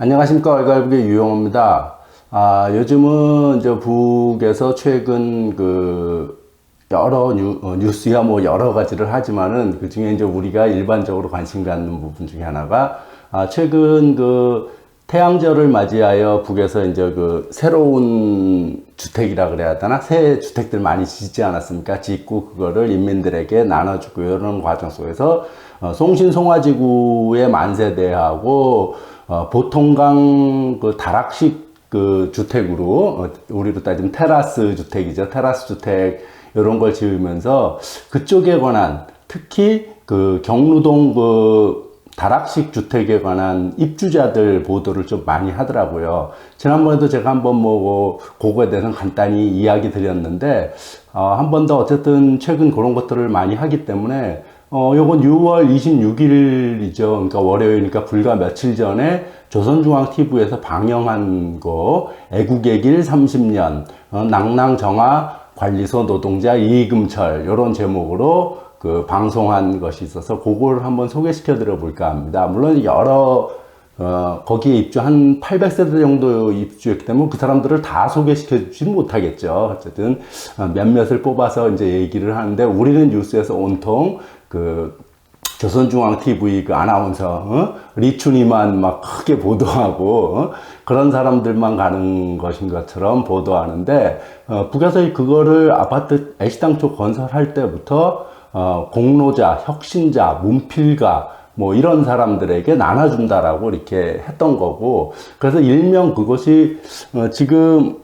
안녕하십니까 얼갈국의 유용호입니다. 아, 요즘은 이제 북에서 최근 그 여러 뉴, 어, 뉴스야 뭐 여러 가지를 하지만은 그 중에 이제 우리가 일반적으로 관심 갖는 부분 중에 하나가 아, 최근 그 태양절을 맞이하여 북에서 이제 그 새로운 주택이라 그래야 되나 새 주택들 많이 짓지 않았습니까? 짓고 그거를 인민들에게 나눠주고 이런 과정 속에서 어, 송신송화지구의 만세대하고 어, 보통강 그 다락식 그 주택으로 어, 우리로 따지면 테라스 주택이죠. 테라스 주택 이런 걸 지으면서 그쪽에 관한 특히 그 경루동 그 다락식 주택에 관한 입주자들 보도를 좀 많이 하더라고요. 지난번에도 제가 한번 뭐 그거에 대해서 간단히 이야기 드렸는데 어, 한 번 더 어쨌든 최근 그런 것들을 많이 하기 때문에 어, 요건 6월 26일이죠. 그러니까 월요일이니까 불과 며칠 전에 조선중앙TV에서 방영한 거, 애국의 길 30년, 어, 낭낭정화 관리소 노동자 이금철, 요런 제목으로 그 방송한 것이 있어서 그걸 한번 소개시켜 드려 볼까 합니다. 물론 여러 어, 거기에 입주 한 800세대 정도 입주했기 때문에 그 사람들을 다 소개시켜 주지는 못하겠죠. 어쨌든 어, 몇몇을 뽑아서 이제 얘기를 하는데 우리는 뉴스에서 온통 그 조선중앙TV 그 아나운서 어? 리춘이만 막 크게 보도하고 어? 그런 사람들만 가는 것인 것처럼 보도하는데 어, 북에서 그거를 아파트 애시당 쪽 건설할 때부터 어, 공로자, 혁신자, 문필가 뭐 이런 사람들에게 나눠준다라고 이렇게 했던 거고 그래서 일명 그것이 어, 지금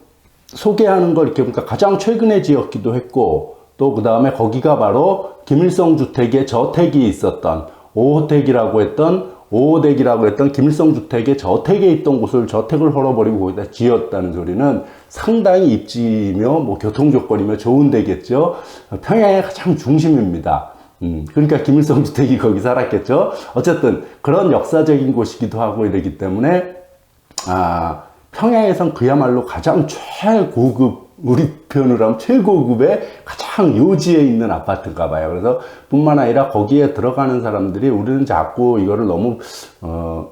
소개하는 걸 이렇게 보니까 가장 최근에 지었기도 했고 또 그 다음에 거기가 바로 김일성 주택의 저택이 있었던 오호택이라고 했던 오호택이라고 했던 김일성 주택의 저택에 있던 곳을 저택을 헐어버리고 거기다 지었다는 소리는 상당히 입지며 뭐 교통 조건이며 좋은 데겠죠. 평양의 가장 중심입니다. 음, 그러니까 김일성 주택이 거기 살았겠죠. 어쨌든 그런 역사적인 곳이기도 하고 이러기 때문에 아, 평양에선 그야말로 가장 최고급 우리 표현으로 하면 최고급의 가장 요지에 있는 아파트인가 봐요. 그래서 뿐만 아니라 거기에 들어가는 사람들이 우리는 자꾸 이거를 너무 어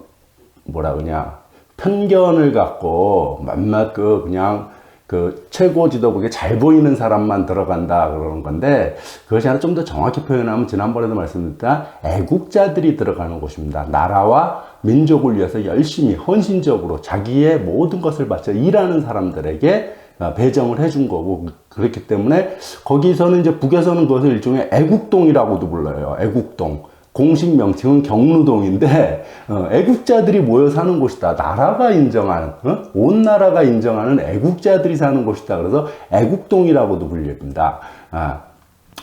뭐라 그러냐 편견을 갖고 몇몇 그 그냥 그 최고 지도국에 잘 보이는 사람만 들어간다 그러는 건데 그것이 아니라 좀더 정확히 표현하면 지난번에도 말씀드렸다 애국자들이 들어가는 곳입니다. 나라와 민족을 위해서 열심히 헌신적으로 자기의 모든 것을 바쳐 일하는 사람들에게 어, 배정을 해준 거고 그렇기 때문에 거기서는 이제 북에서는 그것을 일종의 애국동이라고도 불러요. 애국동. 공식 명칭은 경루동인데 어, 애국자들이 모여 사는 곳이다. 나라가 인정하는 어? 온 나라가 인정하는 애국자들이 사는 곳이다. 그래서 애국동이라고도 불립니다. 아,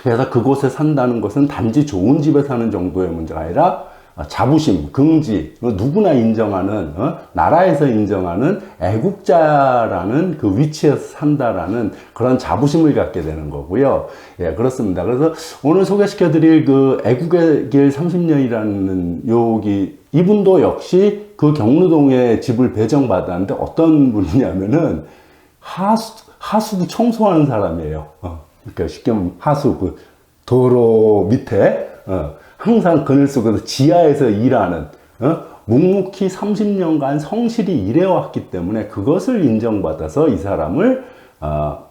그래서 그곳에 산다는 것은 단지 좋은 집에 사는 정도의 문제가 아니라 어, 자부심, 긍지, 어, 누구나 인정하는, 어? 나라에서 인정하는 애국자라는 그 위치에서 산다라는 그런 자부심을 갖게 되는 거고요. 예, 그렇습니다. 그래서 오늘 소개시켜 드릴 그 애국의 길 30년이라는 요기, 이분도 역시 그 경루동에 집을 배정받았는데 어떤 분이냐면은 하수, 하수구 청소하는 사람이에요. 어, 그러니까 쉽게 말하면 하수, 그 도로 밑에, 어, 항상 그늘 속에서 지하에서 일하는 어? 묵묵히 30년간 성실히 일해왔기 때문에 그것을 인정받아서 이 사람을 어,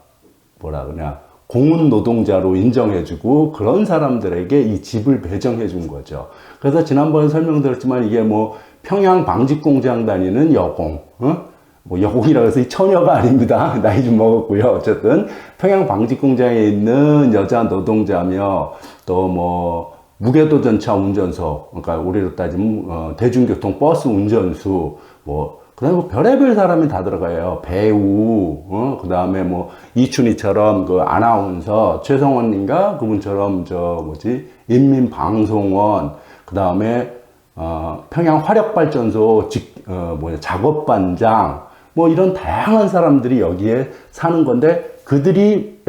뭐라 그러냐 공운 노동자로 인정해주고 그런 사람들에게 이 집을 배정해준 거죠. 그래서 지난번에 설명드렸지만 이게 뭐 평양 방직 공장 다니는 여공, 어? 뭐 여공이라고 해서 이 처녀가 아닙니다. 나이 좀 먹었고요. 어쨌든 평양 방직 공장에 있는 여자 노동자며 또뭐 무게도 전차 운전소, 그러니까 우리로 따지면 어, 대중교통 버스 운전수, 뭐 그다음에 뭐 별의별 사람이 다 들어가요. 배우, 어? 그다음에 뭐 이춘희처럼 그 아나운서 최성원님과 그분처럼 저 뭐지 인민방송원, 그다음에 어, 평양 화력발전소 직, 어, 뭐냐 작업반장, 뭐 이런 다양한 사람들이 여기에 사는 건데 그들이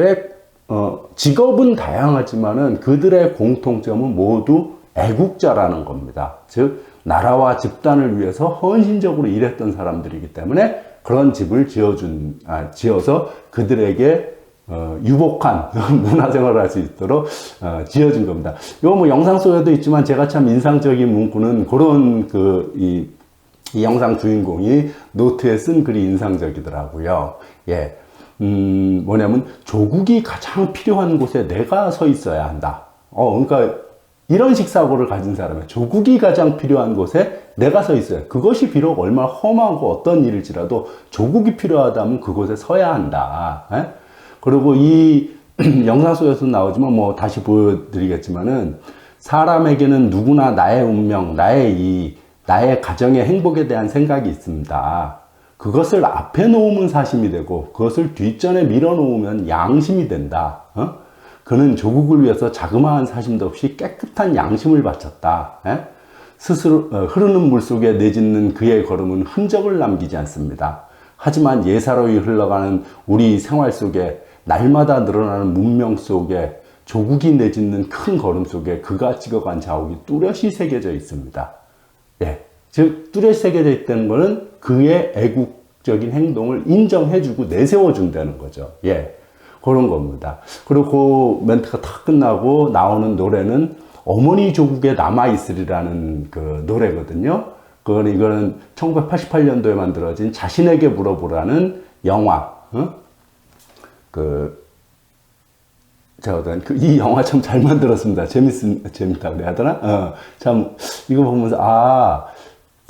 어, 직업은 다양하지만은 그들의 공통점은 모두 애국자라는 겁니다. 즉, 나라와 집단을 위해서 헌신적으로 일했던 사람들이기 때문에 그런 집을 지어준, 아, 지어서 그들에게 어, 유복한 문화생활을 할 수 있도록 어, 지어준 겁니다. 요 뭐 영상 속에도 있지만 제가 참 인상적인 문구는 그런 그, 이, 이 영상 주인공이 노트에 쓴 글이 인상적이더라고요. 예. 음, 뭐냐면 조국이 가장 필요한 곳에 내가 서 있어야 한다. 어, 그러니까 이런 식사고를 가진 사람은 조국이 가장 필요한 곳에 내가 서 있어요. 그것이 비록 얼마나 험하고 어떤 일일지라도 조국이 필요하다면 그곳에 서야 한다. 예? 그리고 이 영상 속에서 나오지만 뭐 다시 보여드리겠지만은 사람에게는 누구나 나의 운명, 나의 이, 나의 가정의 행복에 대한 생각이 있습니다. 그것을 앞에 놓으면 사심이 되고 그것을 뒷전에 밀어 놓으면 양심이 된다. 어? 그는 조국을 위해서 자그마한 사심도 없이 깨끗한 양심을 바쳤다. 예? 스스로 어, 흐르는 물 속에 내짓는 그의 걸음은 흔적을 남기지 않습니다. 하지만 예사로이 흘러가는 우리 생활 속에 날마다 늘어나는 문명 속에 조국이 내짓는 큰 걸음 속에 그가 찍어간 자국이 뚜렷이 새겨져 있습니다. 예. 즉, 뚜렷이 새겨져 있다는 것은 그의 애국적인 행동을 인정해주고 내세워준다는 거죠. 예. 그런 겁니다. 그리고 그 멘트가 다 끝나고 나오는 노래는 어머니 조국에 남아있으리라는 그 노래거든요. 그건 이거는 1988년도에 만들어진 자신에게 물어보라는 영화, 어? 그, 제가 그, 이 영화 참 잘 만들었습니다. 재밌, 재밌다 그래야 하더나? 어, 참, 이거 보면서, 아,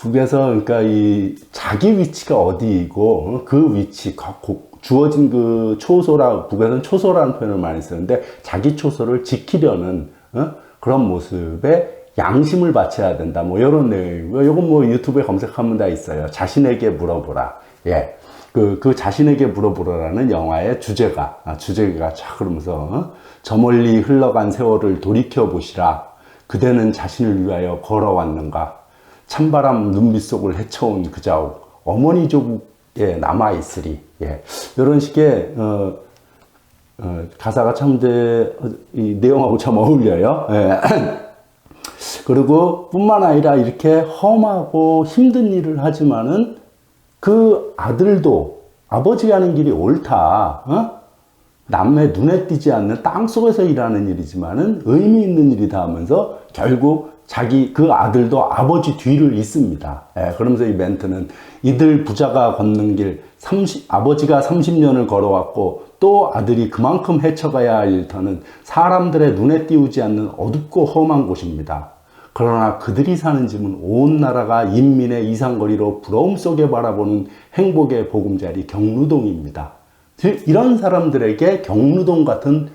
북에서, 그러니까 이, 자기 위치가 어디이고, 어, 그 위치, 고- 주어진 그 초소라, 북에서는 초소라는 표현을 많이 쓰는데, 자기 초소를 지키려는, 어? 그런 모습에 양심을 바쳐야 된다. 뭐, 이런 내용이고요. 요건 뭐 유튜브에 검색하면 다 있어요. 자신에게 물어보라. 예. 그, 그 자신에게 물어보라라는 영화의 주제가, 아, 주제가 쫙 그러면서, 어? 저 멀리 흘러간 세월을 돌이켜보시라. 그대는 자신을 위하여 걸어왔는가. 찬바람 눈빛 속을 헤쳐온 그 자국. 어머니 조국에 남아 있으리. 예. 이런 식의, 어, 어, 가사가 참, 이제, 어, 이 내용하고 참 어울려요. 예. 그리고 뿐만 아니라 이렇게 험하고 힘든 일을 하지만은 그 아들도 아버지가 하는 길이 옳다. 어? 남의 눈에 띄지 않는 땅 속에서 일하는 일이지만은 의미 있는 일이다 하면서 결국 자기 그 아들도 아버지 뒤를 잇습니다. 예, 그러면서 이 멘트는 이들 부자가 걷는 길 30, 아버지가 30년을 걸어왔고 또 아들이 그만큼 헤쳐가야 할 일터는 사람들의 눈에 띄우지 않는 어둡고 험한 곳입니다. 그러나 그들이 사는 집은 온 나라가 인민의 이상거리로 부러움 속에 바라보는 행복의 보금자리 경루동입니다. 즉, 이런 사람들에게 경루동 같은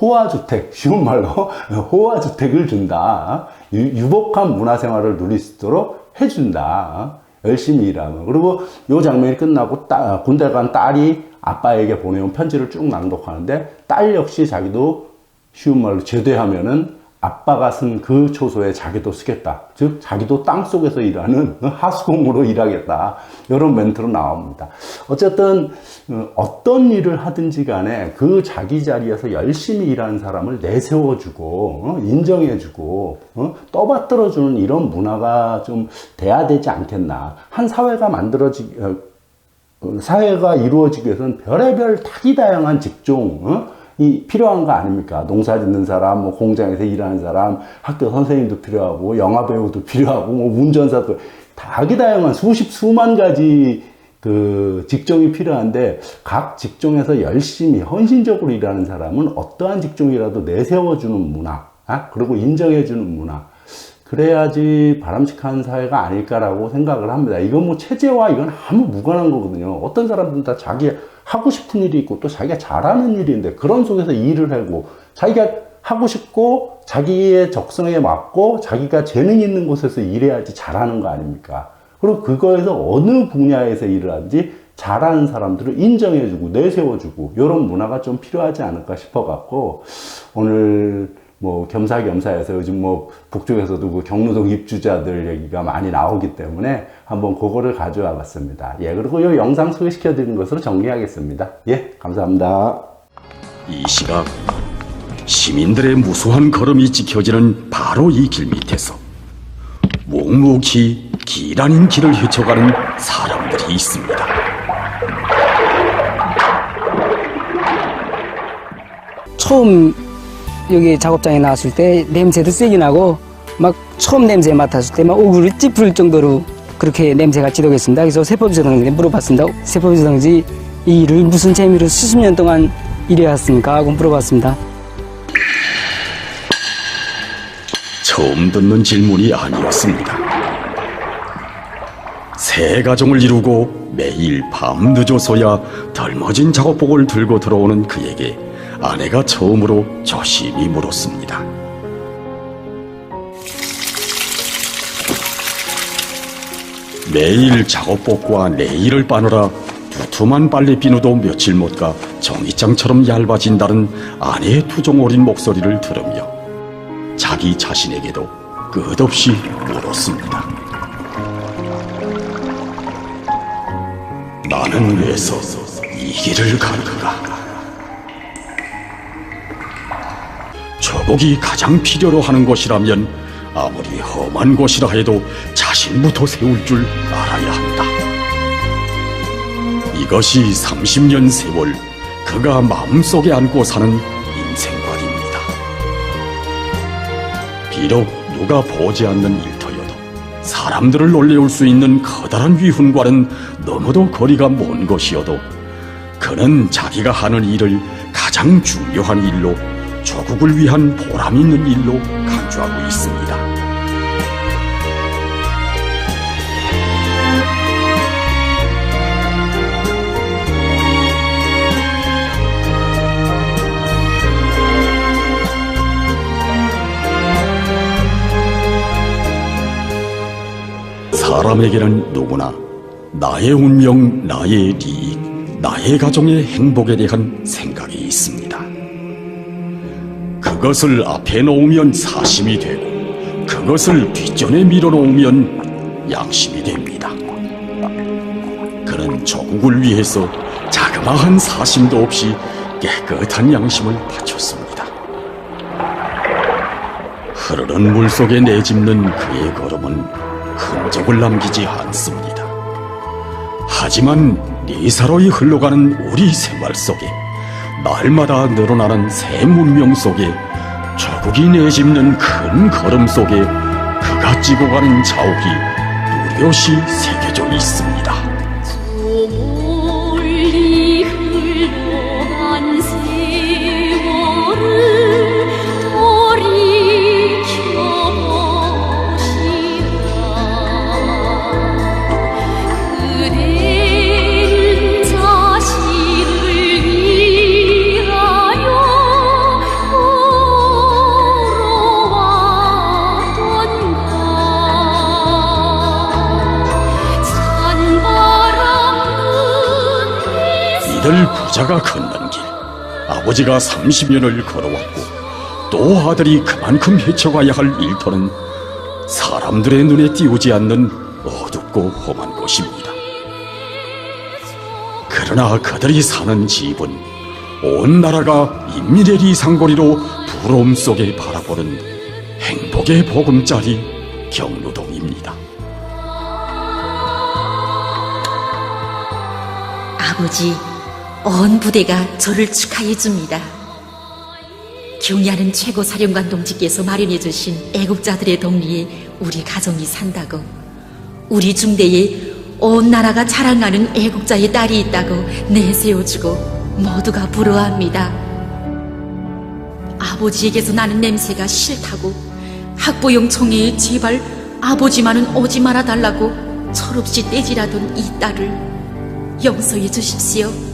호화주택, 쉬운 말로 호화주택을 준다. 유- 유복한 문화생활을 누릴 수 있도록 해준다. 열심히 일하면. 그리고 요 장면이 끝나고 따- 군대 간 딸이 아빠에게 보내온 편지를 쭉 낭독하는데 딸 역시 자기도 쉬운 말로 제대하면은 아빠가 쓴 그 초소에 자기도 쓰겠다. 즉, 자기도 땅 속에서 일하는 하수공으로 일하겠다. 이런 멘트로 나옵니다. 어쨌든, 어, 어떤 일을 하든지 간에 그 자기 자리에서 열심히 일하는 사람을 내세워주고, 어, 인정해주고, 어, 떠받들어주는 이런 문화가 좀 돼야 되지 않겠나. 한 사회가 만들어지, 사회가 이루어지기 위해서는 별의별 다기다양한 직종, 어? 이 필요한 거 아닙니까? 농사 짓는 사람, 뭐 공장에서 일하는 사람, 학교 선생님도 필요하고, 영화 배우도 필요하고, 뭐 운전사도 다기다양한 수십 수만 가지 그 직종이 필요한데 각 직종에서 열심히 헌신적으로 일하는 사람은 어떠한 직종이라도 내세워주는 문화, 아? 그리고 인정해주는 문화. 그래야지 바람직한 사회가 아닐까라고 생각을 합니다. 이건 뭐 체제와 이건 아무 무관한 거거든요. 어떤 사람들은 다 자기 하고 싶은 일이 있고 또 자기가 잘하는 일인데 그런 속에서 일을 하고 자기가 하고 싶고 자기의 적성에 맞고 자기가 재능 있는 곳에서 일해야지 잘하는 거 아닙니까? 그리고 그거에서 어느 분야에서 일을 하든지 잘하는 사람들을 인정해주고 내세워주고 이런 문화가 좀 필요하지 않을까 싶어 갖고 오늘 뭐 겸사겸사해서 요즘 뭐 북쪽에서도 그 경로동 입주자들 얘기가 많이 나오기 때문에 한번 그거를 가져와 봤습니다. 예, 그리고 이 영상 소개시켜 드리는 것으로 정리하겠습니다. 예, 감사합니다. 이 시각 시민들의 무수한 걸음이 지켜지는 바로 이 길 밑에서 묵묵히 길 아닌 길을 헤쳐가는 사람들이 있습니다. 처음 여기 작업장에 나왔을 때 냄새도 세게 나고 막 처음 냄새 맡았을 때 막 오그를 찌푸릴 정도로 그렇게 냄새가 지독했습니다. 그래서 세법조상한테 물어봤습니다. 세법조상지 이 일을 무슨 재미로 수십 년 동안 일해왔습니까? 하고 물어봤습니다. 처음 듣는 질문이 아니었습니다. 세 가정을 이루고 매일 밤 늦어서야 덜머진 작업복을 들고 들어오는 그에게 아내가 처음으로 조심히 물었습니다. 매일 작업복과 내일을 빠느라 두툼한 빨래 비누도 며칠 못 가 정이장처럼 얇아진다는 아내의 투정 어린 목소리를 들으며 자기 자신에게도 끝없이 물었습니다. 나는 왜서 이 길을 가는가? 조국이 가장 필요로 하는 것이라면 아무리 험한 것이라 해도 자신부터 세울 줄 알아야 한다. 이것이 30년 세월 그가 마음속에 안고 사는 인생관입니다. 비록 누가 보지 않는 일터여도 사람들을 놀래울 수 있는 커다란 위훈과는 너무도 거리가 먼 것이어도 그는 자기가 하는 일을 가장 중요한 일로 조국을 위한 보람 있는 일로 간주하고 있습니다. 사람에게는 누구나 나의 운명, 나의 이익, 나의 가정의 행복에 대한 생각이 있습니다. 그것을 앞에 놓으면 사심이 되고 그것을 뒷전에 밀어놓으면 양심이 됩니다. 그는 조국을 위해서 자그마한 사심도 없이 깨끗한 양심을 바쳤습니다. 흐르는 물 속에 내짚는 그의 걸음은 흔적을 남기지 않습니다. 하지만 리사로이 흘러가는 우리 생활 속에 날마다 늘어나는 새 문명 속에 조국이 내짚는 큰 걸음 속에 그가 찌고 가는 자욱이 뚜렷이 새겨져 있습니다. 부자가 걷는 길 아버지가 30년을 걸어왔고 또 아들이 그만큼 헤쳐가야 할 일터는 사람들의 눈에 띄우지 않는 어둡고 험한 곳입니다. 그러나 그들이 사는 집은 온 나라가 인민의 리상거리로 부러움 속에 바라보는 행복의 보금자리 경로동입니다. 아버지, 온 부대가 저를 축하해 줍니다. 경야는 최고 사령관 동지께서 마련해 주신 애국자들의 동리에 우리 가정이 산다고 우리 중대에 온 나라가 자랑하는 애국자의 딸이 있다고 내세워주고 모두가 부러워합니다. 아버지에게서 나는 냄새가 싫다고 학부용 총회에 제발 아버지만은 오지 말아 달라고 철없이 떼지라던 이 딸을 용서해 주십시오.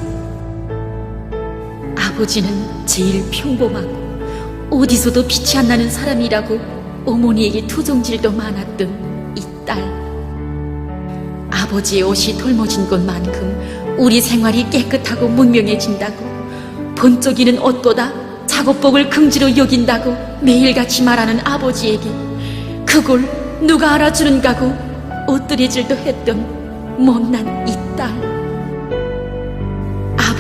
아버지는 제일 평범하고 어디서도 빛이 안 나는 사람이라고 어머니에게 투정질도 많았던 이 딸. 아버지의 옷이 돌머진 것만큼 우리 생활이 깨끗하고 문명해진다고 번쩍이는 옷보다 작업복을 긍지로 여긴다고 매일같이 말하는 아버지에게 그걸 누가 알아주는가고 엎드려질도 했던 못난 이 딸.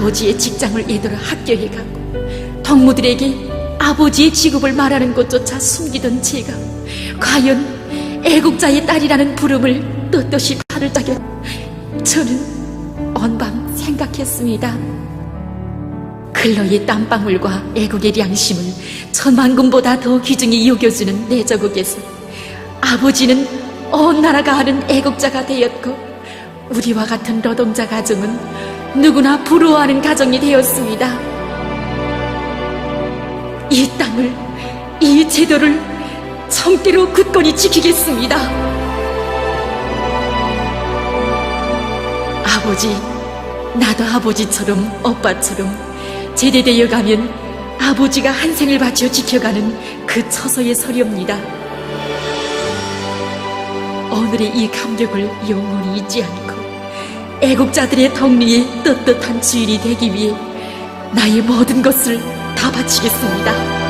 아버지의 직장을 애들어 학교에 가고 동무들에게 아버지의 직업을 말하는 것조차 숨기던 제가 과연 애국자의 딸이라는 부름을 떳떳이 발을 따겨 저는 온밤 생각했습니다. 근로의 땀방울과 애국의 양심을 천만금보다 더 귀중히 여겨주는 내 저국에서 아버지는 온 나라가 아는 애국자가 되었고 우리와 같은 노동자 가정은 누구나 부러워하는 가정이 되었습니다. 이 땅을, 이 제도를 청대로 굳건히 지키겠습니다. 아버지, 나도 아버지처럼 오빠처럼 제대되어 가면 아버지가 한 생을 바쳐 지켜가는 그 처소에 서렵니다. 오늘의 이 감격을 영원히 잊지 않고 애국자들의 덕리에 떳떳한 주인이 되기 위해 나의 모든 것을 다 바치겠습니다.